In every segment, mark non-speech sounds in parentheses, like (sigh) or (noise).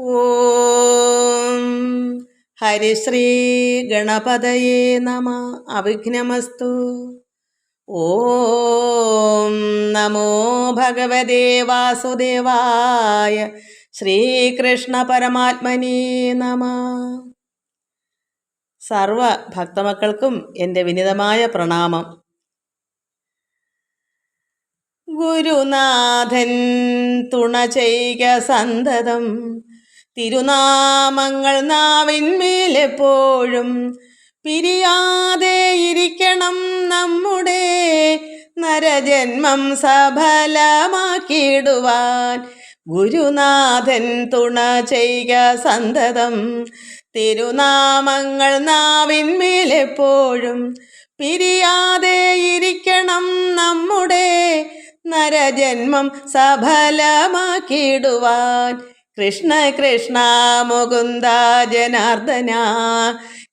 ഓം ഹരിശ്രീ ഗണപതയേ നമ. അവിഘ്നമസ്തു. ഓം നമോ ഭഗവതേ വാസുദേവായ ശ്രീകൃഷ്ണ പരമാത്മനേ നമ. സർവ ഭക്തമക്കൾക്കും എന്റെ വിനിതമായ പ്രണാമം. ഗുരുനാഥൻ തുണ ചെയ്യ സന്തതം തിരുനാമങ്ങൾ നാവിന്മേലെപ്പോഴും പിരിയാതെ ഇരിക്കണം നമ്മുടെ നരജന്മം സഫലമാക്കിയിടുവാൻ. ഗുരുനാഥൻ തുണ ചെയ്യുക സന്തതം തിരുനാമങ്ങൾ നാവിന്മേലെപ്പോഴും പിരിയാതെ ഇരിക്കണം നമ്മുടെ നരജന്മം സഫലമാക്കിയിടുവാൻ. കൃഷ്ണ കൃഷ്ണ മുകുന്ദ ജനാർദ്ദന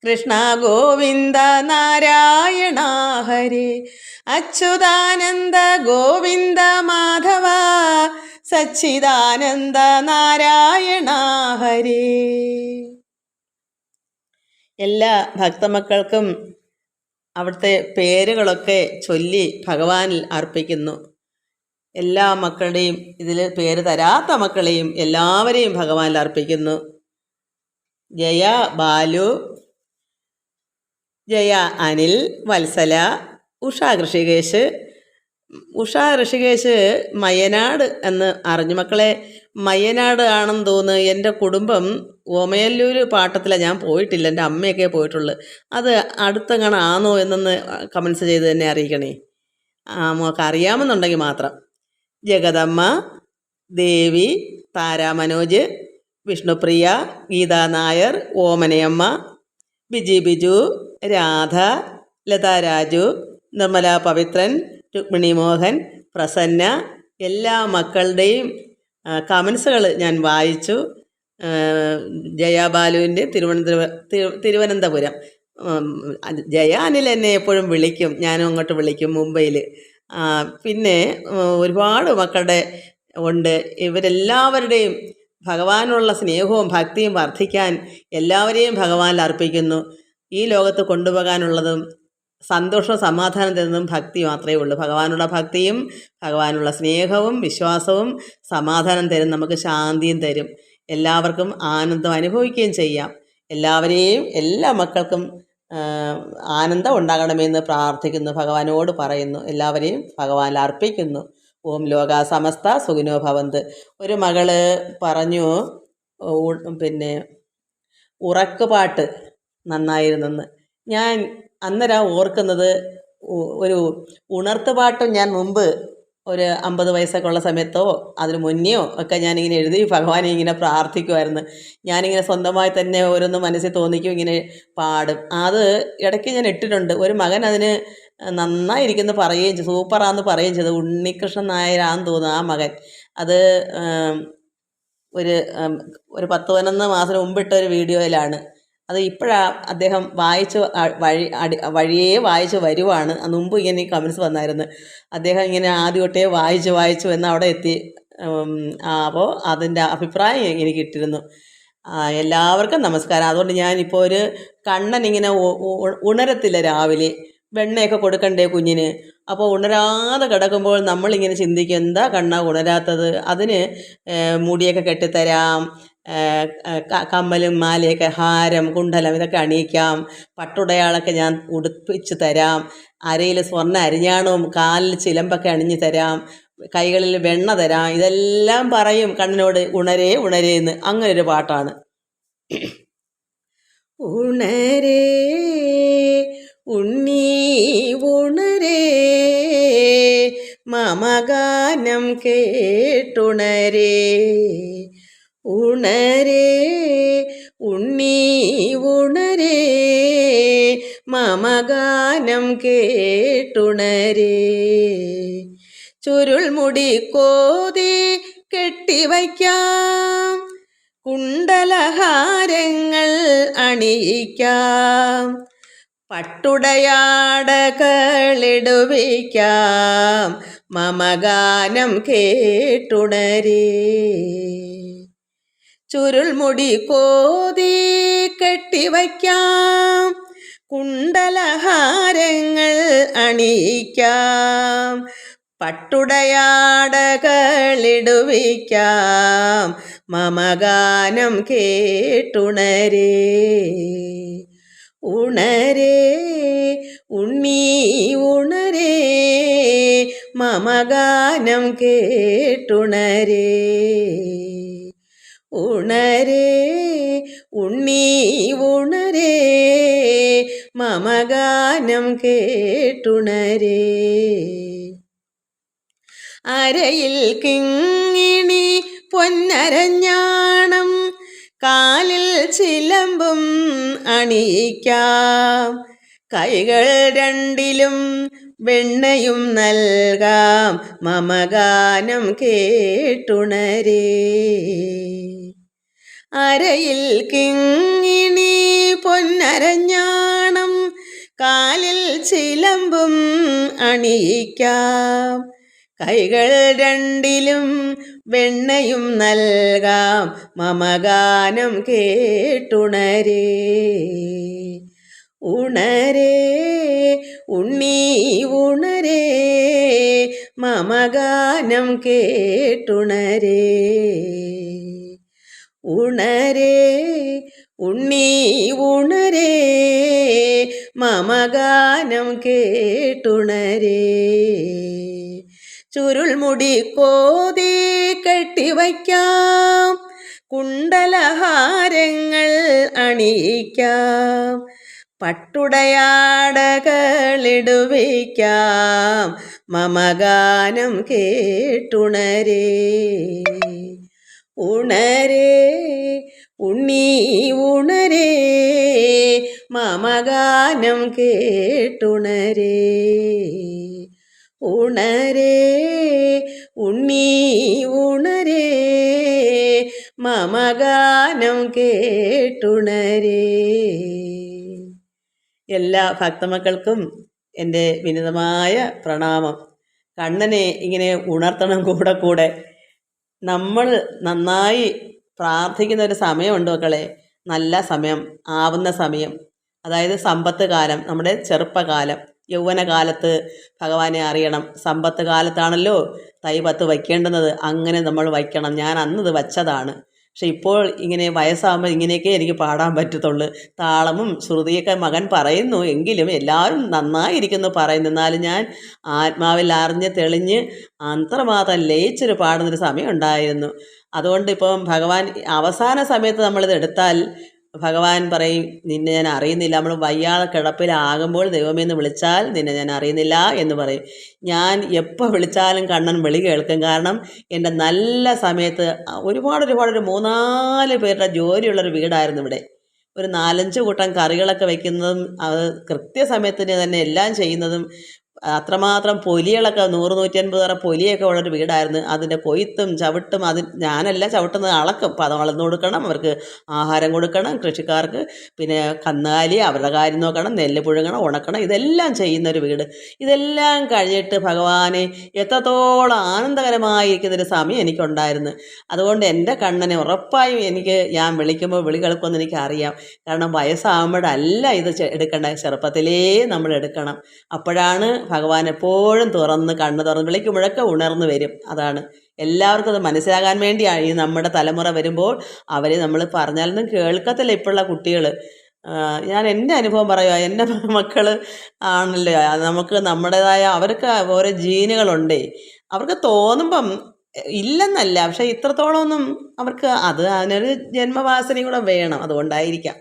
കൃഷ്ണ ഗോവിന്ദ നാരായണ ഹരി അച്യുതാനന്ദ ഗോവിന്ദ മാധവ സച്ചിദാനന്ദ നാരായണ ഹരി. എല്ലാ ഭക്തമക്കൾക്കും അവിടുത്തെ പേരുകളൊക്കെ ചൊല്ലി ഭഗവാനിൽ അർപ്പിക്കുന്നു. എല്ലാ മക്കളുടെയും ഇതിൽ പേര് തരാത്ത മക്കളെയും എല്ലാവരെയും ഭഗവാനിൽ അർപ്പിക്കുന്നു. ജയ ബാലു ജയ അനിൽ വത്സല ഉഷ ഋഷികേശ് ഉഷ ഋഷികേശ് മയനാട് എന്ന് അറിഞ്ഞു. മക്കളെ മയനാട് ആണെന്ന് തോന്നുന്നു. എന്റെ കുടുംബം ഓമയല്ലൂർ പാട്ടത്തിലാണ് ഞാൻ പോയിട്ടില്ല. എന്റെ അമ്മയൊക്കെ പോയിട്ടുള്ളു. അത് അടുത്തെങ്ങനെ ആണോ എന്നൊന്ന് കമൻസ് ചെയ്ത് തന്നെ അറിയിക്കണേ. ആ മോക്ക് അറിയാമെന്നുണ്ടെങ്കിൽ മാത്രം. ജഗദമ്മ ദേവി താരാമനോജ് വിഷ്ണുപ്രിയ ഗീതാ നായർ ഓമനയമ്മ ബിജി ബിജു രാധ ലതാ രാജു നിർമ്മല പവിത്രൻ രുക്മിണി മോഹൻ പ്രസന്ന എല്ലാ മക്കളുടെയും കമൻസുകൾ ഞാൻ വായിച്ചു. ജയാബാലുവിന്റെ തിരുവനന്തപുരം തിരുവനന്തപുരം. ജയ അനിൽ എന്നെ എപ്പോഴും വിളിക്കും. ഞാനും അങ്ങോട്ട് വിളിക്കും മുംബൈയിൽ പിന്നെ ഒരുപാട് മക്കളുടെ ഉണ്ട്. ഇവരെല്ലാവരുടെയും ഭഗവാനുള്ള സ്നേഹവും ഭക്തിയും വർദ്ധിക്കാൻ എല്ലാവരെയും ഭഗവാനിൽ അർപ്പിക്കുന്നു. ഈ ലോകത്ത് കൊണ്ടുപോകാനുള്ളതും സന്തോഷവും സമാധാനം തരുന്നതും ഭക്തി മാത്രമേ ഉള്ളൂ. ഭഗവാനുള്ള ഭക്തിയും ഭഗവാനുള്ള സ്നേഹവും വിശ്വാസവും സമാധാനം തരും നമുക്ക് ശാന്തിയും തരും. എല്ലാവർക്കും ആനന്ദം അനുഭവിക്കുകയും ചെയ്യാം. എല്ലാവരെയും എല്ലാ മക്കൾക്കും ആനന്ദം ഉണ്ടാകണമെന്ന് പ്രാർത്ഥിക്കുന്നു ഭഗവാനോട് പറയുന്നു എല്ലാവരെയും ഭഗവാനിൽ അർപ്പിക്കുന്നു. ഓം ലോക സമസ്ത സുഖിനോ ഭവന്ത്. ഒരു മകൾ പറഞ്ഞു പിന്നെ ഉറക്കുപാട്ട് നന്നായിരുന്നെന്ന്. ഞാൻ അന്നേരം ഓർക്കുന്നത് ഒരു ഉണർത്തുപാട്ടും ഞാൻ മുമ്പ് ഒരു അമ്പത് വയസ്സൊക്കെ ഉള്ള സമയത്തോ അതിന് മുന്നെയോ ഒക്കെ ഞാനിങ്ങനെ എഴുതി ഭഗവാനെ ഇങ്ങനെ പ്രാർത്ഥിക്കുമായിരുന്നു ഞാനിങ്ങനെ സ്വന്തമായി തന്നെ ഓരോന്ന് മനസ്സിൽ തോന്നിക്കും ഇങ്ങനെ പാടും. അത് ഇടയ്ക്ക് ഞാൻ ഇട്ടിട്ടുണ്ട്. ഒരു മകൻ അതിന് നന്നായിരിക്കുന്നു പറയുകയും ചെയ്തു. സൂപ്പറാന്ന് പറയുകയും ചെയ്തു. ഉണ്ണികൃഷ്ണൻ നായരാന്ന് തോന്നുന്നു ആ മകൻ. അത് ഒരു ഒരു പത്ത് പതിനൊന്ന് മാസം മുമ്പിട്ട ഒരു വീഡിയോയിലാണ്. അത് ഇപ്പോഴാണ് അദ്ദേഹം വായിച്ച് വഴി അടി വഴിയേ വായിച്ച് വരുവാണ്. മുമ്പ് ഇങ്ങനെ ഈ കമൻസ് വന്നായിരുന്നു. അദ്ദേഹം ഇങ്ങനെ ആദ്യം തൊട്ടേ വായിച്ച് വായിച്ചു എന്ന് അവിടെ എത്തി. അപ്പോൾ അതിന്റെ അഭിപ്രായം എനിക്ക് ഇട്ടിരുന്നു എല്ലാവർക്കും നമസ്കാരം. അതുകൊണ്ട് ഞാനിപ്പോൾ ഒരു കണ്ണൻ ഇങ്ങനെ ഉണരത്തില്ല രാവിലെ. വെണ്ണയൊക്കെ കൊടുക്കണ്ടേ കുഞ്ഞിന്? അപ്പോൾ ഉണരാതെ കിടക്കുമ്പോൾ നമ്മളിങ്ങനെ ചിന്തിക്കും എന്താ കണ്ണ ഉണരാത്തത്? അതിന് മുടിയൊക്കെ കെട്ടിത്തരാം. കമ്മലും മാലയൊക്കെ ഹാരം കുണ്ടലം ഇതൊക്കെ അണിയിക്കാം. പട്ടുടയാളൊക്കെ ഞാൻ ഉടുപ്പിച്ച് തരാം. അരയിൽ സ്വർണ അരിഞ്ഞാണവും കാലിൽ ചിലമ്പൊക്കെ അണിഞ്ഞു തരാം. കൈകളിൽ വെണ്ണ തരാം. ഇതെല്ലാം പറയും കണ്ണിനോട് ഉണരേ ഉണരേ എന്ന്. ഒരു പാട്ടാണ്. ഉണരേ ഉണ്ണി ഉണരേ മമഗാനം കേട്ടുണരേ. ഉണരേ ഉണ്ണീ ഉണരേ മമഗാനം കേട്ടുണരേ. ചുരുൾമുടി കോതി കെട്ടിവയ്ക്കാം കുണ്ടലഹാരങ്ങൾ അണിയിക്കാം പട്ടുടയാടകളിടുവിക്കാം മമഗാനം കേട്ടുണരേ. ചുരുൾമുടി കോതി കെട്ടിവയ്ക്കാം കുണ്ടലഹാരങ്ങൾ അണിയിക്കാം. പട്ടുടയാടകളിടുവിക്കാം. മമഗാനം കേട്ടുണരേ. ഉണരേ ഉണ്ണീ ഉണരേ. മമഗാനം കേട്ടുണരേ. ഉണരേ ഉണ്ണീ ഉണരേ മമഗാനം കേട്ടുണരേ. അരയിൽ കിങ്ങിണി പൊന്നരഞ്ഞാണം കാലിൽ ചിലമ്പും അണിയിക്കാം. കൈകൾ രണ്ടിലും വെണ്ണയും നൽകാം മമഗാനം കേട്ടുണരേ. അരയിൽ കിങ്ങിണി പൊന്നരഞ്ഞാണം കാലിൽ ചിലമ്പും അണിയിക്കാം. കൈകൾ രണ്ടിലും വെണ്ണയും നൽകാം മമഗാനം കേട്ടുണരേ. ഉണരേ ഉണ്ണി ഉണരേ മമഗാനം കേട്ടുണരേ. ഉണരേ ഉണ്ണി ഉണരേ മമഗാനം കേട്ടുണരേ. ചുരുൾമുടി കോതി കെട്ടിവയ്ക്കാം കുണ്ടലഹാരങ്ങൾ അണിയിക്കാം. പട്ടുടയാടകളിടുവിക്കാം. മമഗാനം കേട്ടുണരേ. ഉണരേ ഉണ്ണി ഉണരേ. മമഗാനം കേട്ടുണരേ. ഉണരേ ഉണ്ണി ഉണരേ. മമഗാനം കേട്ടുണരേ. എല്ലാ ഭക്തമക്കൾക്കും എന്റെ വിനിതമായ പ്രണാമം. കണ്ണനെ ഇങ്ങനെ ഉണർത്തണം കൂടെ കൂടെ നമ്മൾ നന്നായി പ്രാർത്ഥിക്കുന്ന ഒരു സമയമുണ്ട് മക്കളെ. നല്ല സമയം ആവുന്ന സമയം. അതായത് സമ്പത്ത് കാലം നമ്മുടെ ചെറുപ്പകാലം. യൗവനകാലത്ത് ഭഗവാനെ അറിയണം. സമ്പത്ത് കാലത്താണല്ലോ തൈ പത്ത് വയ്ക്കേണ്ടുന്നത്. അങ്ങനെ നമ്മൾ വയ്ക്കണം. ഞാൻ അന്നത് വച്ചതാണ്. പക്ഷെ ഇപ്പോൾ ഇങ്ങനെ വയസ്സാകുമ്പോൾ ഇങ്ങനെയൊക്കെ എനിക്ക് പാടാൻ പറ്റത്തുള്ളൂ. താളമും ശ്രുതിയൊക്കെ മകൻ പറയുന്നു എങ്കിലും എല്ലാവരും നന്നായിരിക്കുന്നു പറയുന്നു. എന്നാലും ഞാൻ ആത്മാവിൽ അറിഞ്ഞ് തെളിഞ്ഞ് അത്രമാത്രം ലയിച്ചൊരു പാടുന്നൊരു സമയം ഉണ്ടായിരുന്നു. അതുകൊണ്ട് ഇപ്പം ഭഗവാൻ അവസാന സമയത്ത് നമ്മളിത് എടുത്താൽ ഭഗവാൻ പറയും നിന്നെ ഞാൻ അറിയുന്നില്ല. നമ്മൾ വയ്യാതെ കിടപ്പിലാകുമ്പോൾ ദൈവമേ എന്ന് വിളിച്ചാൽ നിന്നെ ഞാൻ അറിയുന്നില്ല എന്ന് പറയും. ഞാൻ എപ്പോൾ വിളിച്ചാലും കണ്ണൻ വിളി കേൾക്കും. കാരണം എന്റെ നല്ല സമയത്ത് ഒരുപാട് ഒരുപാട് ഒരു മൂന്നാൽ പേരുടെ ജോലിയുള്ളൊരു വീടായിരുന്നു ഇവിടെ. ഒരു നാലഞ്ച് കൂട്ടം കറികളൊക്കെ വയ്ക്കുന്നതും അത് കൃത്യസമയത്തിന് തന്നെ എല്ലാം ചെയ്യുന്നതും അത്രമാത്രം പൊലികളൊക്കെ നൂറ് നൂറ്റൻപത് തറ പൊലിയൊക്കെ ഉള്ളൊരു വീടായിരുന്നു. അതിന്റെ കൊയ്ത്തും ചവിട്ടും അത് ഞാനല്ല ചവിട്ടുന്നത് അളക്കും. അപ്പം അത് വളർന്നു കൊടുക്കണം അവർക്ക് ആഹാരം കൊടുക്കണം കൃഷിക്കാർക്ക് പിന്നെ കന്നുകാലി അവരുടെ കാര്യം നോക്കണം നെല്ല് പുഴുങ്ങണം ഉണക്കണം. ഇതെല്ലാം ചെയ്യുന്ന ഒരു വീട്. ഇതെല്ലാം കഴിഞ്ഞിട്ട് ഭഗവാനെ എത്രത്തോളം ആനന്ദകരമായിരിക്കുന്നൊരു സമയം എനിക്കുണ്ടായിരുന്നു. അതുകൊണ്ട് എന്റെ കണ്ണനെ ഉറപ്പായും എനിക്ക് ഞാൻ വിളിക്കുമ്പോൾ വിളി കേൾക്കുമെന്ന് എനിക്കറിയാം. കാരണം വയസ്സാകുമ്പോഴല്ല ഇത് എടുക്കേണ്ട? ചെറുപ്പത്തിലേ നമ്മൾ എടുക്കണം. അപ്പോഴാണ് ഭഗവാൻ എപ്പോഴും തുറന്ന് കണ്ണ് തുറന്ന് വിളിക്കുമ്പോഴൊക്കെ ഉണർന്നു വരും. അതാണ്. എല്ലാവർക്കും അത് മനസ്സിലാകാൻ വേണ്ടിയാണ് ഈ നമ്മുടെ തലമുറ വരുമ്പോൾ അവരെ നമ്മൾ പറഞ്ഞാലൊന്നും കേൾക്കത്തില്ല ഇപ്പോഴുള്ള കുട്ടികൾ ഞാൻ എന്റെ അനുഭവം പറയുക എന്റെ (laughs) മക്കൾ ആണല്ലോ. നമുക്ക് നമ്മുടേതായ അവർക്ക് ഓരോ ജീനുകളുണ്ടേ. അവർക്ക് തോന്നുമ്പം ഇല്ലെന്നല്ല. പക്ഷേ ഇത്രത്തോളം ഒന്നും അവർക്ക് അത് അതിനൊരു ജന്മവാസനയും കൂടെ വേണം. അതുകൊണ്ടായിരിക്കാം.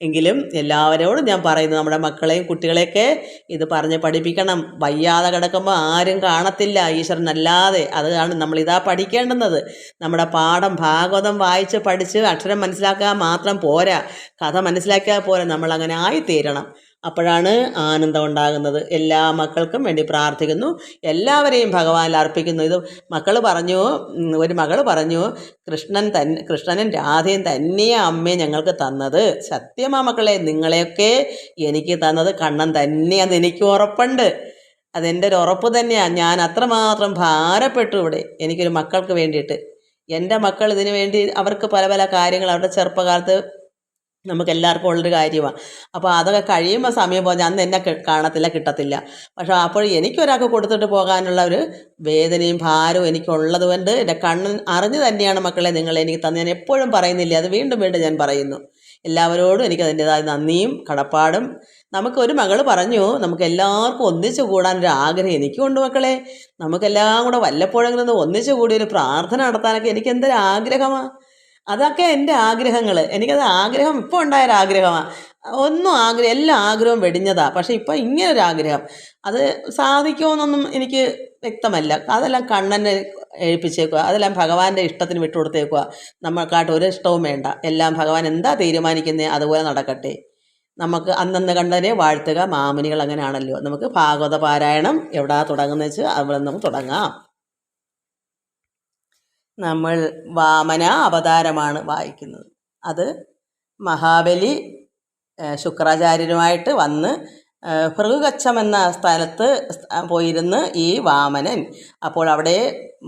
എങ്കിലും എല്ലാവരോടും ഞാൻ പറയുന്നു നമ്മുടെ മക്കളെയും കുട്ടികളെയൊക്കെ ഇത് പറഞ്ഞ് പഠിപ്പിക്കണം. വയ്യാതെ കിടക്കുമ്പോൾ ആരും കാണത്തില്ല ഈശ്വരനല്ലാതെ അതാണ് നമ്മളിതാ പഠിക്കേണ്ടുന്നത്. നമ്മുടെ പാഠം ഭാഗവതം വായിച്ച് പഠിച്ച് അക്ഷരം മനസ്സിലാക്കാൻ മാത്രം പോരാ. കഥ മനസ്സിലാക്കിയാൽ പോരാ നമ്മളങ്ങനെ ആയിത്തീരണം. അപ്പോഴാണ് ആനന്ദം ഉണ്ടാകുന്നത് എല്ലാ മക്കൾക്കും വേണ്ടി പ്രാർത്ഥിക്കുന്നു. എല്ലാവരെയും ഭഗവാനിൽ അർപ്പിക്കുന്നു. ഇത് മക്കൾ പറഞ്ഞു ഒരു മകൾ പറഞ്ഞു കൃഷ്ണൻ തന്നെ കൃഷ്ണനും രാധയും തന്നെയാണ് അമ്മയെ ഞങ്ങൾക്ക് തന്നത്. സത്യമാ മക്കളെ നിങ്ങളെയൊക്കെ എനിക്ക് തന്നത് കണ്ണൻ തന്നെയാന്ന് എനിക്ക് ഉറപ്പുണ്ട്. അതെന്റെ ഒരു ഉറപ്പ് തന്നെയാണ് ഞാൻ അത്രമാത്രം ഭാരപ്പെട്ടു ഇവിടെ. എനിക്കൊരു മക്കൾക്ക് വേണ്ടിയിട്ട്. എന്റെ മക്കൾ ഇതിനു വേണ്ടി അവർക്ക് പല പല കാര്യങ്ങൾ അവരുടെ ചെറുപ്പകാലത്ത് നമുക്ക് എല്ലാവർക്കും ഉള്ളൊരു കാര്യമാണ് അപ്പോൾ അതൊക്കെ കഴിയുമ്പോൾ സമയം പോകാൻ അന്ന് എന്നെ കാണത്തില്ല കിട്ടത്തില്ല. പക്ഷേ അപ്പോൾ എനിക്കൊരാൾക്ക് കൊടുത്തിട്ട് പോകാനുള്ള ഒരു വേദനയും ഭാരവും എനിക്കുള്ളത് കൊണ്ട് എന്റെ കണ്ണൻ അറിഞ്ഞു തന്നെയാണ് മക്കളെ നിങ്ങൾ എനിക്ക് തന്നെ ഞാൻ എപ്പോഴും പറയുന്നില്ല അത് വീണ്ടും വീണ്ടും ഞാൻ പറയുന്നു. എല്ലാവരോടും എനിക്ക് അതിന്റെതായ നന്ദിയും കടപ്പാടും. നമുക്ക് ഒരു മകൾ പറഞ്ഞു നമുക്ക് എല്ലാവർക്കും ഒന്നിച്ചു ഒരു ആഗ്രഹം എനിക്കുണ്ട് മക്കളെ. നമുക്കെല്ലാം കൂടെ വല്ലപ്പോഴെങ്കിലും ഒന്ന് ഒന്നിച്ചു കൂടി ഒരു പ്രാർത്ഥന നടത്താനൊക്കെ എനിക്ക് എന്തൊരു ആഗ്രഹമാണ് അതൊക്കെ എന്റെ ആഗ്രഹങ്ങൾ. എനിക്കത് ആഗ്രഹം ഇപ്പോൾ ഉണ്ടായൊരു ആഗ്രഹമാണ്. ഒന്നും ആഗ്രഹം എല്ലാ ആഗ്രഹവും വെടിഞ്ഞതാ. പക്ഷേ ഇപ്പോൾ ഇങ്ങനൊരു ആഗ്രഹം. അത് സാധിക്കുമെന്നൊന്നും എനിക്ക് വ്യക്തമല്ല. അതെല്ലാം കണ്ണനെ ഏൽപ്പിച്ചേക്കുക. അതെല്ലാം ഭഗവാന്റെ ഇഷ്ടത്തിന് വിട്ടുകൊടുത്തേക്കുക നമ്മൾക്കായിട്ട് ഒരു ഇഷ്ടവും വേണ്ട. എല്ലാം ഭഗവാൻ എന്താ തീരുമാനിക്കുന്നത് അതുപോലെ നടക്കട്ടെ. നമുക്ക് അന്നന്ന് കണ്ടതിനെ വാഴ്ത്തുക. മാമുനികൾ അങ്ങനെയാണല്ലോ. നമുക്ക് ഭാഗവത പാരായണം എവിടെ തുടങ്ങുന്നത് വെച്ച് അവിടെ നമുക്ക് തുടങ്ങാം. നമ്മൾ വാമന അവതാരമാണ് വായിക്കുന്നത്. അത് മഹാബലി ശുക്രാചാര്യരുമായിട്ട് വന്ന് ഭൃഗുകച്ചം എന്ന സ്ഥലത്ത് പോയിരുന്ന് ഈ വാമനൻ. അപ്പോൾ അവിടെ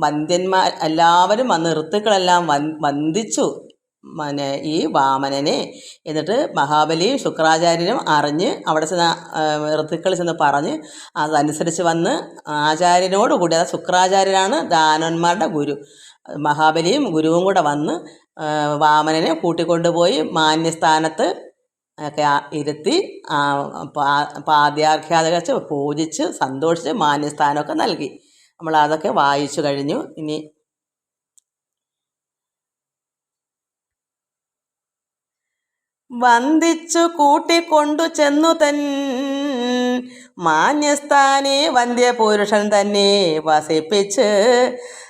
വന്ധ്യന്മാർ എല്ലാവരും വന്ന് ഋത്തുക്കളെല്ലാം വൻ വന്ദിച്ചു മനെ ഈ വാമനനെ. എന്നിട്ട് മഹാബലിയും ശുക്രാചാര്യനും അറിഞ്ഞ് അവിടെ ചെന്ന് ഋത്തുക്കൾ ചെന്ന് പറഞ്ഞ് അതനുസരിച്ച് വന്ന് ആചാര്യനോടുകൂടി അതായത് ശുക്രാചാര്യനാണ് ദാനന്മാരുടെ ഗുരു. മഹാബലിയും ഗുരുവും കൂടെ വന്ന് വാമനനെ കൂട്ടിക്കൊണ്ടുപോയി മാന്യസ്ഥാനത്ത് ഒക്കെ ഇരുത്തി പാദ്യാർഘ്യാത പൂജിച്ച് സന്തോഷിച്ച് മാന്യസ്ഥാനമൊക്കെ നൽകി. നമ്മൾ അതൊക്കെ വായിച്ചു കഴിഞ്ഞു. ഇനി വന്ദിച്ചു കൂട്ടിക്കൊണ്ടു ചെന്നു തൻ മാന്യസ്ഥാനെ വന്ധ്യപുരുഷൻ തന്നെ വസിപ്പിച്ച്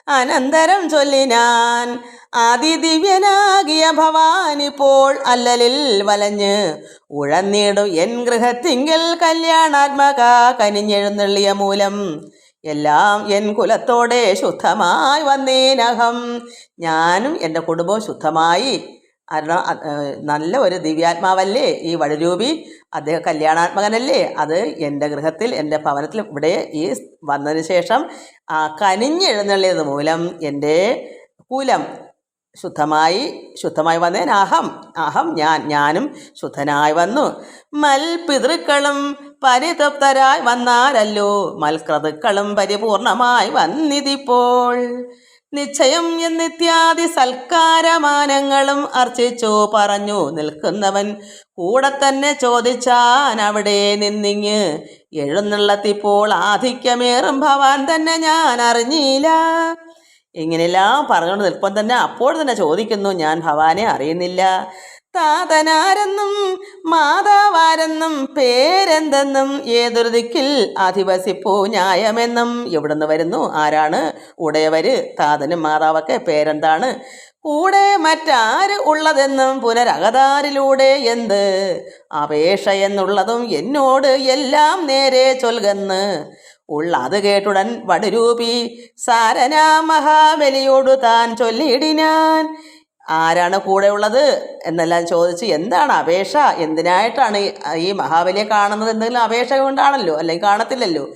അനന്തരം ചൊല്ലിനാൻ ആദിദിവ്യനാകിയ ഭവാനിപ്പോൾ അല്ലലിൽ വലഞ്ഞ് ഉഴന്നിടും എൻ ഗൃഹത്തിങ്കിൽ കല്യാണാത്മക കനിഞ്ഞെഴുന്നള്ളിയ മൂലം. എല്ലാം എൻ കുലത്തോടെ ശുദ്ധമായി വന്നേനഹം. ഞാനും എന്റെ കുടുംബവും ശുദ്ധമായി കാരണം നല്ല ഒരു ദിവ്യാത്മാവല്ലേ ഈ വഴിരൂപി? അദ്ദേഹം കല്യാണാത്മകനല്ലേ? അത് എന്റെ ഗൃഹത്തിൽ എന്റെ ഭവനത്തിൽ ഇവിടെ ഈ വന്നതിന് ശേഷം കനിഞ്ഞെഴുന്നള്ളിയത് മൂലം എന്റെ കുലം ശുദ്ധമായി ശുദ്ധമായി വന്നേൻ അഹം അഹം ഞാൻ ഞാനും ശുദ്ധനായി വന്നു. മൽ പിതൃക്കളും പരിതൃപ്തരായി വന്നാരല്ലോ. മൽക്രതുക്കളും പരിപൂർണമായി വന്നിതിപ്പോൾ നിശ്ചയം എന്നിത്യാദി സൽക്കാരമാനങ്ങളും അർച്ചിച്ചു പറഞ്ഞു നിൽക്കുന്നവൻ. കൂടെ തന്നെ ചോദിച്ചാൻ അവിടെ നിന്നിങ് എഴുന്നള്ളത്തിപ്പോൾ ആധിക്യമേറും. ഭവാൻ തന്നെ ഞാൻ അറിഞ്ഞില്ല. ഇങ്ങനെയെല്ലാം പറഞ്ഞുകൊണ്ട് നിൽപ്പം തന്നെ അപ്പോൾ തന്നെ ചോദിക്കുന്നു. ഞാൻ ഭവാനെ അറിയുന്നില്ല. താതനാരെന്നും മാതാവാരെന്നും പേരെന്തെന്നും ഏതൊരു ദിക്കിൽ അധിവസിപ്പൂ ന്യായമെന്നും എവിടുന്ന് വരുന്നു? ആരാണ്? ഉടയവര് താതനും മാതാവൊക്കെ പേരെന്താണ്? കൂടെ മറ്റാര് ഉള്ളതെന്നും പുനരകതാരിലൂടെ എന്ത്? അപേക്ഷ എന്നുള്ളതും എന്നോട് എല്ലാം നേരെ ചൊൽകന്ന്. ഉള്ളത് കേട്ടുടൻ വടുരൂപി സാരനാ മഹാബലിയോടു താൻ ചൊല്ലിയിടിനാൻ ആരാണ് കൂടെ ഉള്ളത് എന്നെല്ലാം ചോദിച്ച് എന്താണ് അപേക്ഷ? എന്തിനായിട്ടാണ് ഈ- ഈ മഹാബലിയെ കാണുന്നത്? എന്തെങ്കിലും അപേക്ഷ കൊണ്ടാണല്ലോ? അല്ലെങ്കിൽ കാണത്തില്ലല്ലോ?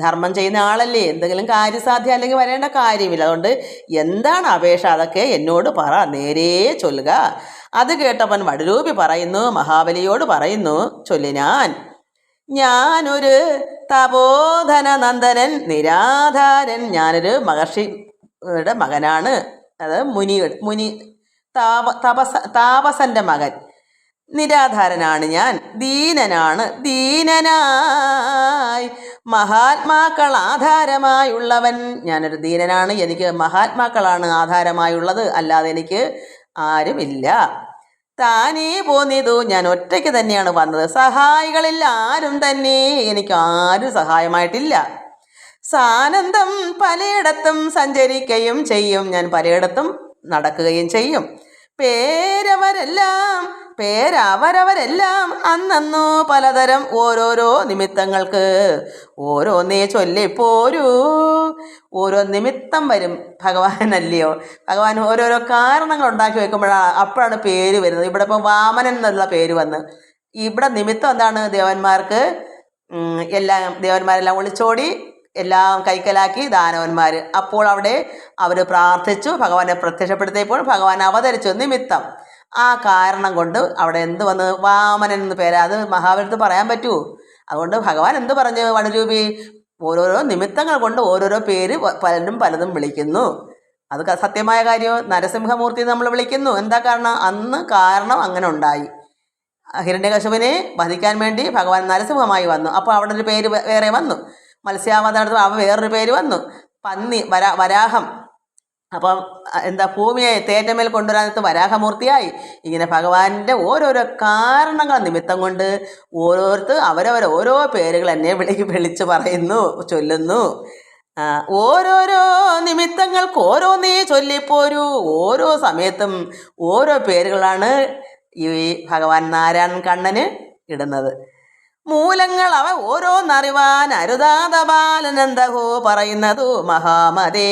ധർമ്മം ചെയ്യുന്ന ആളല്ലേ? എന്തെങ്കിലും കാര്യസാധ്യം അല്ലെങ്കിൽ വരേണ്ട കാര്യമില്ല. അതുകൊണ്ട് എന്താണ് അപേക്ഷ? അതൊക്കെ എന്നോട് പറ. നേരേ ചൊല്ലുക. അത് കേട്ടവൻ വടരൂപി പറയുന്നു മഹാബലിയോട് പറയുന്നു ചൊല്ലിനാൻ ഞാനൊരു തപോധന നന്ദനൻ നിരാധാരൻ ഞാനൊരു മഹർഷിയുടെ മകനാണ്. അത് മുനി മുനി താപ തപസ താപസന്റെ മകൻ. നിരാധാരനാണ് ഞാൻ. ദീനനാണ്. ദീനനായി. മഹാത്മാക്കൾ ആധാരമായുള്ളവൻ. ഞാനൊരു ദീനനാണ്. എനിക്ക് മഹാത്മാക്കളാണ് ആധാരമായുള്ളത്. അല്ലാതെ എനിക്ക് ആരുമില്ല. താനേ പോന്നിതു. ഞാൻ ഒറ്റയ്ക്ക് തന്നെയാണ് വന്നത്. സഹായികളിൽ ആരും തന്നെ എനിക്ക് ആരും സഹായമായിട്ടില്ല. സാനന്ദം പലയിടത്തും സഞ്ചരിക്കുകയും ചെയ്യും. ഞാൻ പലയിടത്തും നടക്കുകയും ചെയ്യും. പേരവരെല്ലാം പേരവരവരെല്ലാം അന്നന്നു പലതരം ഓരോരോ നിമിത്തങ്ങൾക്ക് ഓരോന്നേ ചൊല്ലിപ്പോരൂ ഓരോ നിമിത്തം വരും. ഭഗവാനല്ലയോ? ഭഗവാൻ ഓരോരോ കാരണങ്ങൾ ഉണ്ടാക്കി വെക്കുമ്പോഴാണ് അപ്പോഴാണ് പേര് വരുന്നത്. ഇവിടെ ഇപ്പോൾ വാമനൻ എന്നുള്ള പേര് വന്ന്. ഇവിടെ നിമിത്തം എന്താണ് ദേവന്മാർക്ക്? എല്ലാം ദേവന്മാരെല്ലാം ഒളിച്ചോടി എല്ലാം കൈക്കലാക്കി ദാനവന്മാർ അപ്പോൾ അവിടെ അവർ പ്രാർത്ഥിച്ചു ഭഗവാനെ പ്രത്യക്ഷപ്പെടുത്തിയപ്പോൾ ഭഗവാൻ അവതരിച്ചു നിമിത്തം. ആ കാരണം കൊണ്ട് അവിടെ എന്ത് വന്ന് വാമനൻ എന്ന് പേര് അത് മഹാഭാരതത്തിൽ പറയാൻ പറ്റുമോ അതുകൊണ്ട് ഭഗവാൻ എന്ത് പറഞ്ഞു വനരൂപി? ഓരോരോ നിമിത്തങ്ങൾ കൊണ്ട് ഓരോരോ പേര് പലരും പലതും വിളിക്കുന്നു. അത് സത്യമായ കാര്യം. നരസിംഹമൂർത്തി നമ്മൾ വിളിക്കുന്നു. എന്താ കാരണം? അന്ന് കാരണം അങ്ങനെ ഉണ്ടായി. ഹിരണ്യകശുവിനെ വധിക്കാൻ വേണ്ടി ഭഗവാൻ നരസിംഹമായി വന്നു. അപ്പോൾ അവിടെ ഒരു പേര് വേറെ വന്നു. മത്സ്യാവതാരത്തിൽ അവ വേറൊരു പേര് വന്നു. പന്നി വരാ വരാഹം. അപ്പം എന്താ ഭൂമിയെ തേറ്റമേൽ കൊണ്ടുവരാനത്ത് വരാഹമൂർത്തിയായി. ഇങ്ങനെ ഭഗവാന്റെ ഓരോരോ കാരണങ്ങൾ നിമിത്തം കൊണ്ട് ഓരോരുത്തർ അവരവർ ഓരോ പേരുകൾ എന്നെ വിളി വിളിച്ച് പറയുന്നു ചൊല്ലുന്നു. ഓരോരോ നിമിത്തങ്ങൾക്ക് ഓരോന്നേ ചൊല്ലിപ്പോരൂ. ഓരോ സമയത്തും ഓരോ പേരുകളാണ് ഈ ഭഗവാൻ നാരായണൻ കണ്ണന് ഇടുന്നത്. മൂലങ്ങൾ അവ ഓരോന്നറിവാൻ അരുതാത ബാലനന്ദഹോ പറയുന്നതു മഹാമതേ.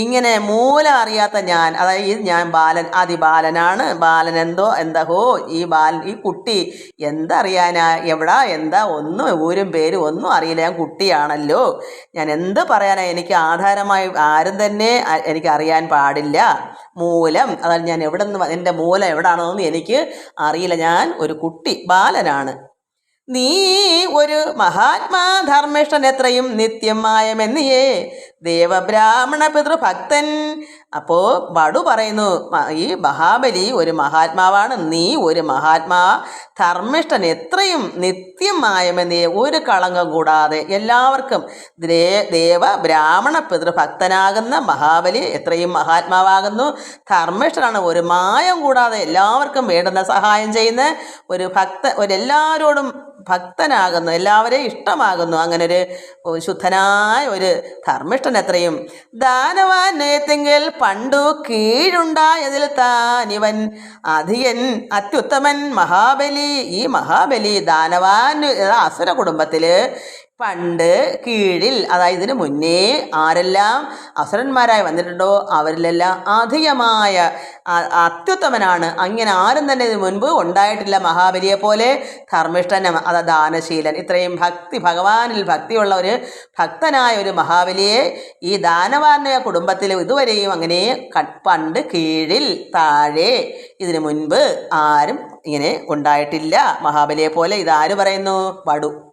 ഇങ്ങനെ മൂലം അറിയാത്ത ഞാൻ അതായത് ഞാൻ ബാലൻ അതിബാലനാണ് ബാലൻ എന്തോ എന്തഹോ ഈ ബാലൻ ഈ കുട്ടി എന്തറിയാനാ എവിടാ എന്താ ഒന്നും ഊരും പേരും ഒന്നും അറിയില്ല ഞാൻ കുട്ടിയാണല്ലോ. ഞാൻ എന്ത് പറയാനാ എനിക്ക് ആധാരമായി ആരും തന്നെ എനിക്ക് അറിയാൻ പാടില്ല. മൂലം അതായത് ഞാൻ എവിടെ നിന്ന് എന്റെ മൂലം എവിടാണെന്നൊന്നും എനിക്ക് അറിയില്ല. ഞാൻ ഒരു കുട്ടി ബാലനാണ്. നീ ഒരു മഹാത്മാ ധർമ്മിഷ്ഠൻ എത്രയും നിത്യം മായമെന്നിയേ ദേവബ്രാഹ്മണ പിതൃഭക്തൻ. അപ്പോൾ വടു പറയുന്നു ഈ മഹാബലി ഒരു മഹാത്മാവാണ്. നീ ഒരു മഹാത്മാ ധർമ്മിഷ്ഠൻ എത്രയും നിത്യം ഒരു കളങ്കം കൂടാതെ എല്ലാവർക്കും ദേവ ബ്രാഹ്മണ പിതൃഭക്തനാകുന്ന മഹാബലി എത്രയും മഹാത്മാവാകുന്നു. ധർമ്മിഷ്ഠനാണ് ഒരു മായം കൂടാതെ എല്ലാവർക്കും വേണ്ടുന്ന സഹായം ചെയ്യുന്ന ഒരു ഭക്ത ഒരു എല്ലാവരോടും ഭക്തനാകുന്നു എല്ലാവരെയും ഇഷ്ടമാകുന്നു. അങ്ങനെ ഒരു ശുദ്ധനായ ഒരു ധർമ്മിഷ്ഠൻ എത്രയും. ദാനവാൻ നേത്തെങ്കിൽ പണ്ടു കീഴുണ്ടായതിൽ താനിവൻ അധികൻ അത്യുത്തമൻ മഹാബലി. ഈ മഹാബലി ദാനവാൻ അസുര കുടുംബത്തിൽ പണ്ട് കീഴിൽ അതായത് ഇതിന് മുന്നേ ആരെല്ലാം അസുരന്മാരായി വന്നിട്ടുണ്ടോ അവരിലെല്ലാം അധികമായ അത്യുത്തമനാണ്. അങ്ങനെ ആരും തന്നെ ഇതിനു മുൻപ് ഉണ്ടായിട്ടില്ല. മഹാബലിയെ പോലെ ധർമ്മിഷ്ഠനം അത ദാനശീലൻ ഇത്രയും ഭക്തി ഭഗവാനിൽ ഭക്തിയുള്ള ഒരു ഭക്തനായ ഒരു മഹാബലിയെ ഈ ദാനവാന കുടുംബത്തിൽ ഇതുവരെയും അങ്ങനെ പണ്ട് കീഴിൽ താഴെ ഇതിനു മുൻപ് ആരും ഇങ്ങനെ ഉണ്ടായിട്ടില്ല. മഹാബലിയെ പോലെ ഇതാര് പറയുന്നു? വടു.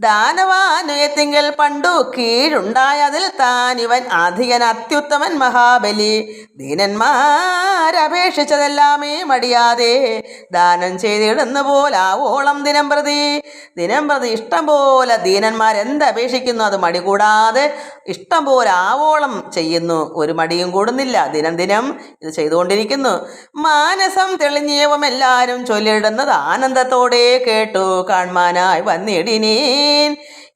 ദാനവാനുയത്തിങ്കൽ പണ്ടു കീഴുണ്ടായതിൽ താൻ ഇവൻ അധികൻ അത്യുത്തമൻ മഹാബലി. ദീനന്മാരപേക്ഷിച്ചതെല്ലാമേ മടിയാതെ ദാനം ചെയ്തിടുന്ന പോലാവോളം ദിനം പ്രതി ദിനം പ്രതി ഇഷ്ടം പോലെ ദീനന്മാരെന്തപേക്ഷിക്കുന്നു അത് മടി കൂടാതെ ഇഷ്ടം പോലെ ആവോളം ചെയ്യുന്നു. ഒരു മടിയും കൂടുന്നില്ല. ദിനം ദിനം ഇത് ചെയ്തുകൊണ്ടിരിക്കുന്നു. മാനസം തെളിഞ്ഞേവം എല്ലാവരും ചൊല്ലിടുന്നത് ആനന്ദത്തോടെ കേട്ടു. കാൺമാനായി വന്നിടിനീൻ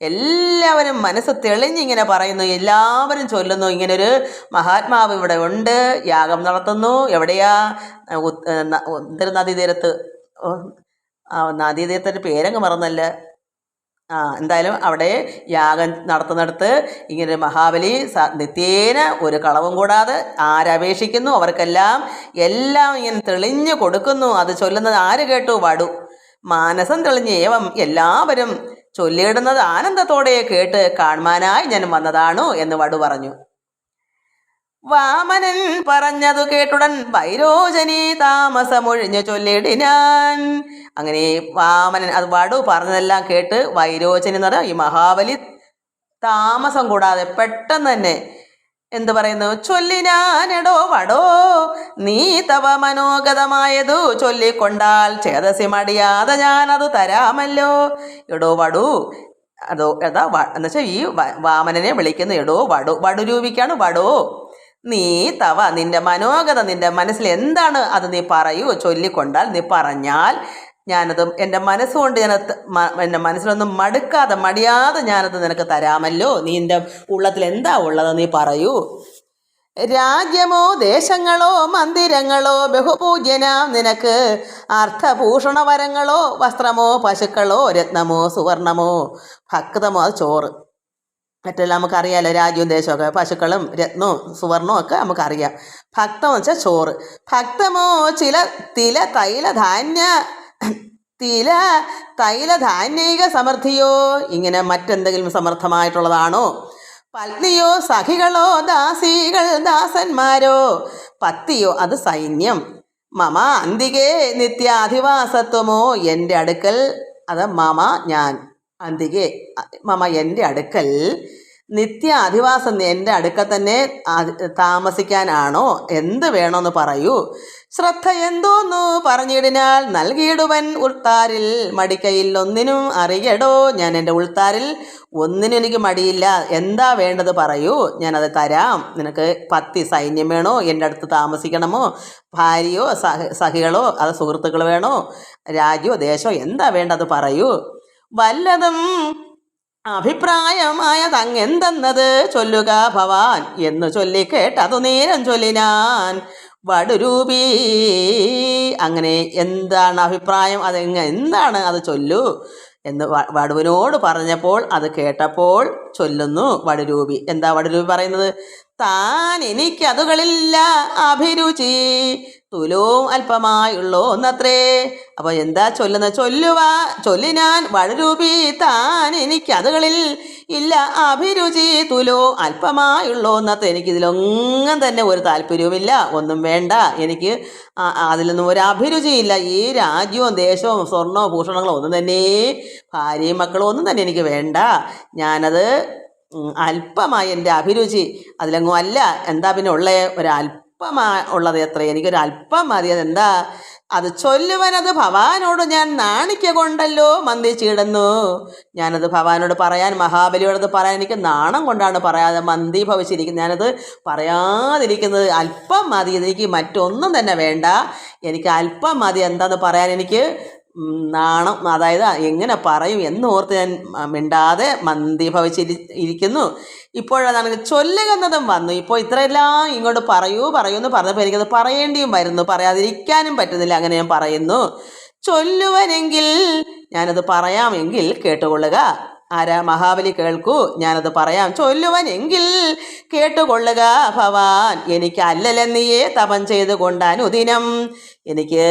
എല്ലാവരും മനസ്സ് തെളിഞ്ഞിങ്ങനെ പറയുന്നു എല്ലാവരും ചൊല്ലുന്നു ഇങ്ങനൊരു മഹാത്മാവ് ഇവിടെ ഉണ്ട് യാഗം നടത്തുന്നു. എവിടെയാ? എന്തൊരു നദീതീരത്ത്? നദീതീരത്തിന്റെ പേരങ്ങ് മറന്നല്ല? ആ എന്തായാലും അവിടെ യാഗം നടത്തുന്നിടത്ത് ഇങ്ങനെ മഹാബലി നിത്യേന ഒരു കളവും കൂടാതെ ആരപേക്ഷിക്കുന്നു. അവർക്കെല്ലാം എല്ലാം ഇങ്ങനെ തെളിഞ്ഞു കൊടുക്കുന്നു. അത് ചൊല്ലുന്നത് ആര് കേട്ടു? വടു. മാനസം തെളിഞ്ഞ് ഏവം എല്ലാവരും ചൊല്ലിയിടുന്നത് ആനന്ദത്തോടെ കേട്ട് കാണുവാനായി ഞാൻ വന്നതാണു എന്ന് വടു പറഞ്ഞു. വാമനൻ പറഞ്ഞതു കേട്ടുടൻ വൈരോചനി താമസമൊഴിഞ്ഞു ചൊല്ലിടിനാൻ. അങ്ങനെ വാമനൻ അത് വടു പറഞ്ഞതെല്ലാം കേട്ട് വൈരോചനി എന്ന് പറഞ്ഞാൽ ഈ മഹാബലി താമസം കൂടാതെ പെട്ടെന്ന് തന്നെ എന്ത് പറയുന്നു? ചൊല്ലിനാനടോ വടോ. നീ തവ മനോഗതമായതു ചൊല്ലിക്കൊണ്ടാൽ ചേതസി മടിയാതെ ഞാനത് തരാമല്ലോ. എടോ വടു. അതോ എന്താ എന്നുവെച്ചാൽ എന്ന് വെച്ചാൽ ഈ വാമനനെ വിളിക്കുന്ന എടോ വടു. വടു രൂപിക്കാണ് വടോ. നീ തവ നിന്റെ മനോഗത നിന്റെ മനസ്സിൽ എന്താണ് അത് നീ പറയൂ? ചൊല്ലിക്കൊണ്ടാൽ നീ പറഞ്ഞാൽ ഞാനത് എന്റെ മനസ്സുകൊണ്ട് ഞാൻ എന്റെ മനസ്സിലൊന്നും മടുക്കാതെ മടിയാതെ ഞാനത് നിനക്ക് തരാമല്ലോ. നീ എന്റെ ഉള്ളത്തിൽ എന്താ ഉള്ളത് നീ പറയൂ. രാജ്യമോ ദേശങ്ങളോ മന്ദിരങ്ങളോ ബഹുപൂജ്യനാം നിനക്ക് അർത്ഥഭൂഷണവരങ്ങളോ വസ്ത്രമോ പശുക്കളോ രത്നമോ സുവർണമോ ഭക്തമോ അത് ചോറ്. മറ്റെല്ലാം നമുക്കറിയാമല്ലോ രാജ്യവും ദേശമൊക്കെ പശുക്കളും രത്നവും സുവർണവും ഒക്കെ നമുക്കറിയാം. ഭക്തം വെച്ചാൽ ചോറ്. ഭക്തമോ ചില തില തൈല ധാന്യ തില തൈലധാന്യക സമൃദ്ധിയോ? ഇങ്ങനെ മറ്റെന്തെങ്കിലും സമർത്ഥമായിട്ടുള്ളതാണോ? പത്നിയോ സഖികളോ ദാസികൾ ദാസന്മാരോ? പത്തിയോ അത് സൈന്യം. മമ അന്തികേ നിത്യാധിവാസത്വമോ? എന്റെ അടുക്കൽ അത് മമ ഞാൻ അന്തികെ മമ എന്റെ അടുക്കൽ നിത്യ അധിവാസം എന്റെ അടുക്ക തന്നെ താമസിക്കാനാണോ? എന്ത് വേണമെന്ന് പറയൂ. ശ്രദ്ധ എന്തോന്നു പറഞ്ഞിടിനാൽ നൽകിയിടുവൻ ഉൾത്താരിൽ മടിക്കയിൽ ഒന്നിനും അറിയടോ. ഞാൻ എന്റെ ഉൾത്താരിൽ ഒന്നിനും എനിക്ക് മടിയില്ല. എന്താ വേണ്ടത് പറയൂ. ഞാനത് തരാം. നിനക്ക് പത്തി സൈന്യം വേണോ? എന്റെ അടുത്ത് താമസിക്കണമോ? ഭാര്യയോ സഹ സഹികളോ അത് സുഹൃത്തുക്കൾ വേണോ? രാജ്യമോ ദേശമോ എന്താ വേണ്ടത് പറയൂ. വല്ലതും അഭിപ്രായമായതങ്ങെന്തെന്നത് ചൊല്ലുക ഭവാൻ? എന്ന് ചൊല്ലിക്കേട്ടതു നേരം ചൊല്ലിനാൻ വടുരൂപി. അങ്ങനെ എന്താണ് അഭിപ്രായം? അതെങ്ങ എന്താണ് അത് ചൊല്ലു? എന്ന് വടുവിനോട് പറഞ്ഞപ്പോൾ അത് കേട്ടപ്പോൾ ചൊല്ലുന്നു വടുരൂപി. എന്താ വടുരൂപി പറയുന്നത്? താൻ എനിക്കതുകളില്ല അഭിരുചി. തുലവും അല്പമായുള്ളോ എന്നത്രേ അപ്പൊ എന്താ ചൊല്ലുന്ന? ചൊല്ലുക ചൊല്ലിനാൻ വഴരൂപി താൻ എനിക്ക് അതുകളിൽ ഇല്ല. അഭിരുചി തുലോ അല്പമായുള്ളോ എന്നത്ര എനിക്കിതിലൊന്നും തന്നെ ഒരു താല്പര്യവുമില്ല. ഒന്നും വേണ്ട. എനിക്ക് അതിലൊന്നും ഒരു അഭിരുചിയില്ല. ഈ രാജ്യവും ദേശവും സ്വർണവും ഭൂഷണങ്ങളോ ഒന്നും തന്നെ ഭാര്യയും മക്കളും ഒന്നും തന്നെ എനിക്ക് വേണ്ട. ഞാനത് അല്പമായി എന്റെ അഭിരുചി അതിലെങ്ങും അല്ല. എന്താ പിന്നെ ഉള്ളേ? ഒരല്പമാ ഉള്ളത് എത്ര? എനിക്കൊരു അല്പം മതി. അതെന്താ? അത് ചൊല്ലുവനത് ഭവാനോട് ഞാൻ നാണിക്ക കൊണ്ടല്ലോ മന്ദിച്ചിടുന്നു ഞാനത് ഭവാനോട് പറയാൻ മഹാബലിയോടത് പറയാൻ എനിക്ക് നാണം കൊണ്ടാണ് പറയാതെ മന്ദി ഭവിച്ചിരിക്കുന്നത് ഞാനത് പറയാതിരിക്കുന്നത് അല്പം മതി. എനിക്ക് മറ്റൊന്നും തന്നെ വേണ്ട. എനിക്ക് അല്പം മതി. എന്താന്ന് പറയാൻ എനിക്ക് നാണം അതായത് എങ്ങനെ പറയും എന്നോർത്ത് ഞാൻ മിണ്ടാതെ മന്തി ഭവിച്ചിരി ഇരിക്കുന്നു. ഇപ്പോഴതാണ് ചൊല്ലുകുന്നതും വന്നു. ഇപ്പോൾ ഇത്രയെല്ലാം ഇങ്ങോട്ട് പറയൂ പറയൂ എന്ന് പറഞ്ഞപ്പോൾ എനിക്കത് പറയേണ്ടിയും വരുന്നു. പറയാതിരിക്കാനും പറ്റുന്നില്ല അങ്ങനെ ഞാൻ പറയുന്നു. ചൊല്ലുവനെങ്കിൽ ഞാനത് പറയാമെങ്കിൽ കേട്ടുകൊള്ളുക. ആരാ മഹാബലി കേൾക്കൂ ഞാനത് പറയാം. ചൊല്ലുവൻ എങ്കിൽ കേട്ടുകൊള്ളുക ഭവാൻ. എനിക്ക് അല്ലലെന്നിയേ തപം ചെയ്തുകൊണ്ട് അനുദിനം എനിക്ക്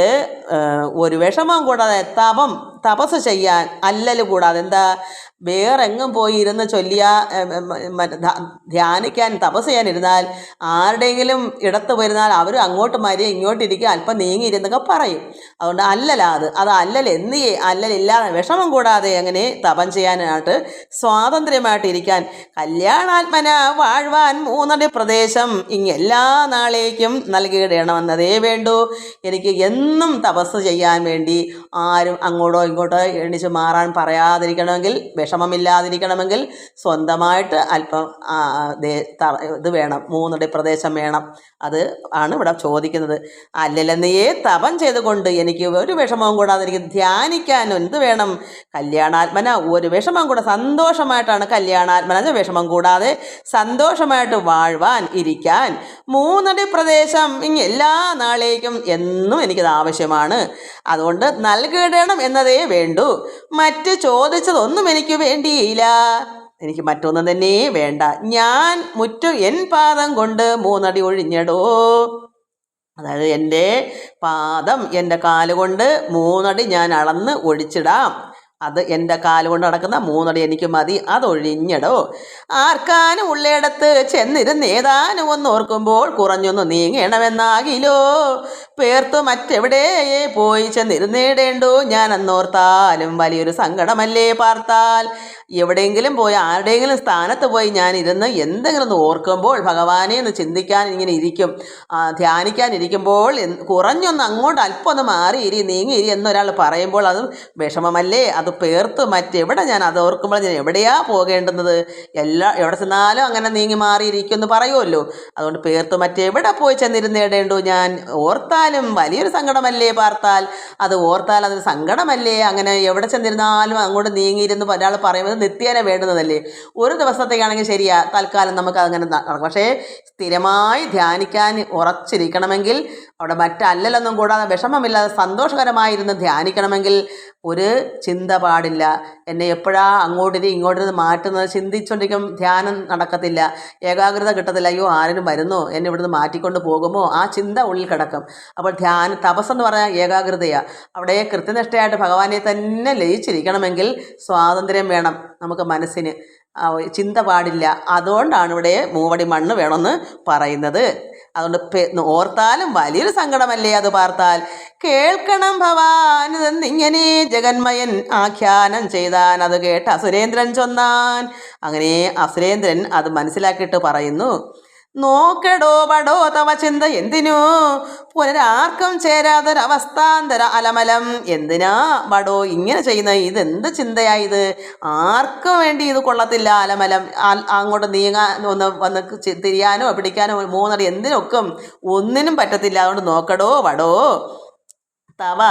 ഒരു വിഷമം കൂടാതെ തപം തപസ് ചെയ്യാൻ അല്ലൽ കൂടാതെ എന്താ വേറെങ്ങും പോയി ഇരുന്ന് ചൊല്ലിയ ധ്യാനിക്കാൻ തപസ് ചെയ്യാനിരുന്നാൽ ആരുടെയെങ്കിലും ഇടത്ത് വരുന്നാൽ അവർ അങ്ങോട്ട് മാറി ഇങ്ങോട്ട് ഇരിക്കുക അല്പം നീങ്ങിയിരുന്നൊക്കെ പറയും. അതുകൊണ്ട് അല്ലല അത്. അത് അല്ലൽ എന്നിയേ അല്ലലില്ലാതെ വിഷമം കൂടാതെ അങ്ങനെ തപം ചെയ്യാനായിട്ട് സ്വാതന്ത്ര്യമായിട്ട് ഇരിക്കാൻ. കല്യാണാത്മന വാഴ്വാൻ മൂന്നടി പ്രദേശം ഇങ്ങ് എല്ലാ നാളേക്കും നൽകിയിടണമെന്നതേ വേണ്ടൂ. എനിക്ക് എന്നും തപസ് ചെയ്യാൻ വേണ്ടി ആരും അങ്ങോട്ടോ ഇങ്ങോട്ടോ എണിച്ച് മാറാൻ പറയാതിരിക്കണമെങ്കിൽ വിഷമമില്ലാതിരിക്കണമെങ്കിൽ സ്വന്തമായിട്ട് അല്പം ഇത് വേണം മൂന്നടി പ്രദേശം വേണം. അത് ആണ് ഇവിടെ ചോദിക്കുന്നത്. അല്ലല്ലെന്നേ തപം ചെയ്തുകൊണ്ട് എനിക്ക് ഒരു വിഷമവും കൂടാതെ എനിക്ക് ധ്യാനിക്കാൻ എന്ത് വേണം? കല്യാണാത്മന ഒരു വിഷമം കൂടെ സന്തോഷമായിട്ടാണ് കല്യാണാത്മന. വിഷമം കൂടാതെ സന്തോഷമായിട്ട് വാഴ്വാൻ ഇരിക്കാൻ. മൂന്നടി പ്രദേശം ഇങ്ങ് എല്ലാ നാളേക്കും എന്നും എനിക്കത് ആവശ്യമാണ്. അതുകൊണ്ട് നൽകിയിടണം എന്നതേ വേണ്ടൂ. മറ്റ് ചോദിച്ചതൊന്നും എനിക്ക് വേണ്ടിയില്ല. എനിക്ക് മറ്റൊന്നും തന്നെ വേണ്ട. ഞാൻ മുറ്റം എൻ പാദം കൊണ്ട് മൂന്നടി ഒഴിഞ്ഞടോ. അതായത് എന്റെ പാദം എന്റെ കാലുകൊണ്ട് മൂന്നടി ഞാൻ അളന്ന് ഒഴിച്ചിടാം. അത് എന്റെ കാലുകൊണ്ട് നടക്കുന്ന മൂന്നടി എനിക്ക് മതി അതൊഴിഞ്ഞടോ. ആർക്കാനും ഉള്ളിടത്ത് ചെന്നിരുന്ന് ഏതാനും ഒന്ന് ഓർക്കുമ്പോൾ കുറഞ്ഞൊന്ന് നീങ്ങണമെന്നാകിലോ. പേർത്തു മറ്റെവിടെ പോയി ചെന്നിരുന്നേടേണ്ടോ ഞാൻ അന്നോർത്താലും വലിയൊരു സങ്കടമല്ലേ പാർത്താൽ. എവിടെയെങ്കിലും പോയി ആരുടെയെങ്കിലും സ്ഥാനത്ത് പോയി ഞാൻ ഇരുന്ന് എന്തെങ്കിലും ഒന്ന് ഓർക്കുമ്പോൾ ഭഗവാനെ ഒന്ന് ചിന്തിക്കാൻ ഇങ്ങനെ ഇരിക്കും. ധ്യാനിക്കാനിരിക്കുമ്പോൾ കുറഞ്ഞൊന്ന് അങ്ങോട്ട് അല്പം ഒന്ന് മാറി ഇരി നീങ്ങി ഇരി എന്നൊരാൾ പറയുമ്പോൾ അത് വിഷമമല്ലേ? അത് പേർത്ത് മറ്റെവിടെ ഞാൻ അത് ഓർക്കുമ്പോൾ ഞാൻ എവിടെയാ പോകേണ്ടുന്നത്? എല്ലാ എവിടെ ചെന്നാലും അങ്ങനെ നീങ്ങി മാറിയിരിക്കും എന്ന് പറയുമല്ലോ. അതുകൊണ്ട് പേർത്ത് മറ്റെവിടെ പോയി ചെന്നിരുന്നേടേണ്ടു ഞാൻ? ഓർത്താലും വലിയൊരു സങ്കടമല്ലേ പാർത്താൽ? അത് ഓർത്താൽ അതൊരു സങ്കടമല്ലേ? അങ്ങനെ എവിടെ ചെന്നിരുന്നാലും അങ്ങോട്ട് നീങ്ങിയിരുന്ന് ഒരാൾ പറയുന്നത് നിത്യേന വേണ്ടുന്നതല്ലേ? ഒരു ദിവസത്തേക്കാണെങ്കിൽ ശരിയാ തൽക്കാലം നമുക്ക് അങ്ങനെ നടക്കും. പക്ഷേ സ്ഥിരമായി ധ്യാനിക്കാൻ ഉറച്ചിരിക്കണമെങ്കിൽ അവിടെ മറ്റല്ലലൊന്നും കൂടാതെ വിഷമമില്ലാതെ സന്തോഷകരമായിരുന്ന് ധ്യാനിക്കണമെങ്കിൽ ഒരു ചിന്ത പാടില്ല. എന്നെ എപ്പോഴാ അങ്ങോട്ടിരി ഇങ്ങോട്ടിരുന്ന് മാറ്റുന്നത് ചിന്തിച്ചുകൊണ്ടിരിക്കും ധ്യാനം നടക്കത്തില്ല. ഏകാഗ്രത കിട്ടത്തില്ല. അയ്യോ ആരും വരുന്നോ? എന്നെ ഇവിടുന്ന് മാറ്റിക്കൊണ്ട് പോകുമോ? ആ ചിന്ത ഉള്ളിൽ കിടക്കും. അപ്പോൾ ധ്യാന തപസ്സെന്ന് പറഞ്ഞാൽ ഏകാഗ്രതയാണ് അവിടെ കൃത്യനിഷ്ഠയായിട്ട് ഭഗവാനെ തന്നെ ലയിച്ചിരിക്കണമെങ്കിൽ സ്വാതന്ത്ര്യം വേണം നമുക്ക് മനസ്സിന്. ചിന്ത പാടില്ല. അതുകൊണ്ടാണ് ഇവിടെ മൂവടി മണ്ണ് വേണമെന്ന് പറയുന്നത്. അതുകൊണ്ട് ഓർത്താലും വലിയൊരു സങ്കടമല്ലേ അത് പാർത്താൽ? കേൾക്കണം ഭവാൻ ജഗന്മയൻ ആഖ്യാനം ചെയ്താൻ? അത് കേട്ട് അസുരേന്ദ്രൻ ചൊന്നാൻ. അങ്ങനെ അസുരേന്ദ്രൻ അത് മനസ്സിലാക്കിയിട്ട് പറയുന്നു. നോക്കടോ വടോ തവ ചിന്ത എന്തിനു? പുനരാർക്കും ചേരാതൊരവസ്ഥാന്തര അലമലം. എന്തിനാ വടോ ഇങ്ങനെ ചെയ്യുന്ന ഇതെന്ത് ചിന്തയാ ഇത്? ആർക്കും വേണ്ടി ഇത് കൊള്ളത്തില്ല അലമലം. അങ്ങോട്ട് നീങ്ങാൻ ഒന്ന് വന്ന് തിരിയാനോ പിടിക്കാനോ മൂന്നടി എന്തിനൊക്കും ഒന്നിനും പറ്റത്തില്ല. അതുകൊണ്ട് നോക്കടോ വടോ തവ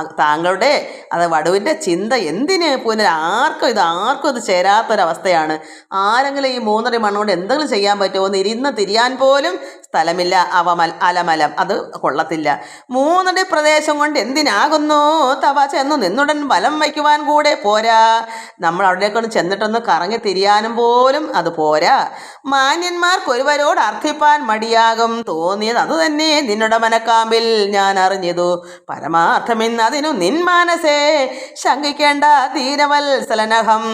താങ്കളുടെ അത് വടുവിന്റെ ചിന്ത എന്തിന് പുനർ ആർക്കും ഇത് ആർക്കും ഇത് ചേരാത്തൊരവസ്ഥയാണ്. ആരെങ്കിലും ഈ മൂന്നര മണ്ണുകൊണ്ട് എന്തെങ്കിലും ചെയ്യാൻ പറ്റുമോ? എന്ന് ഇരുന്ന് തിരിയാൻ പോലും സ്ഥലമില്ല. അവമൽ അലമലം. അത് കൊള്ളത്തില്ല. മൂന്നടി പ്രദേശം കൊണ്ട് എന്തിനാകുന്നു? തവ ചെന്നു നിന്നുടൻ ബലം വയ്ക്കുവാൻ കൂടെ പോരാ. നമ്മൾ അവിടേക്കൊന്ന് ചെന്നിട്ടൊന്ന് കറങ്ങി തിരിയാനും പോലും അത് പോരാ. മാന്യന്മാർക്ക് ഒരുവരോട് അർത്ഥിപ്പാൻ മടിയാകും. തോന്നിയത് അത് തന്നെ നിന്നുടെ മനക്കാമ്പിൽ ഞാൻ അറിഞ്ഞതു. പരമാർത്ഥമെന്ന് അതിനു നിൻ മാനസേ. ശങ്കിക്കേണ്ട ധീരവത്സലനഹം.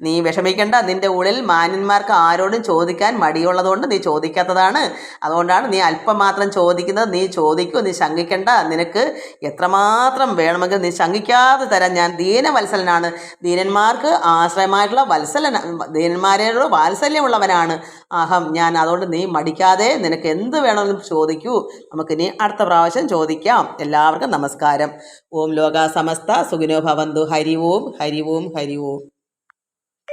നീ വിഷമിക്കേണ്ട നിന്റെ ഉള്ളിൽ മാന്യന്മാർക്ക് ആരോടും ചോദിക്കാൻ മടിയുള്ളതുകൊണ്ട് നീ ചോദിക്കാത്തതാണ്. അതുകൊണ്ടാണ് നീ അല്പം മാത്രം ചോദിക്കുന്നത്. നീ ചോദിക്കൂ നീ ശങ്കിക്കേണ്ട. നിനക്ക് എത്രമാത്രം വേണമെങ്കിൽ നീ ശങ്കിക്കാതെ തരാൻ ഞാൻ ദീനവത്സലനാണ്. ദീനന്മാർക്ക് ആശ്രയമായിട്ടുള്ള വത്സലന ദീനന്മാരോട് വാത്സല്യമുള്ളവനാണ്. അഹം ഞാൻ അതുകൊണ്ട് നീ മടിക്കാതെ നിനക്ക് എന്ത് വേണമെങ്കിലും ചോദിക്കൂ. നമുക്കിനി അടുത്ത പ്രാവശ്യം ചോദിക്കാം. എല്ലാവർക്കും നമസ്കാരം. ഓം ലോക സമസ്ത സുഖിനോ ഭവന്തു. ഹരി ഓം ഹരി ഓം ഹരി ഓം.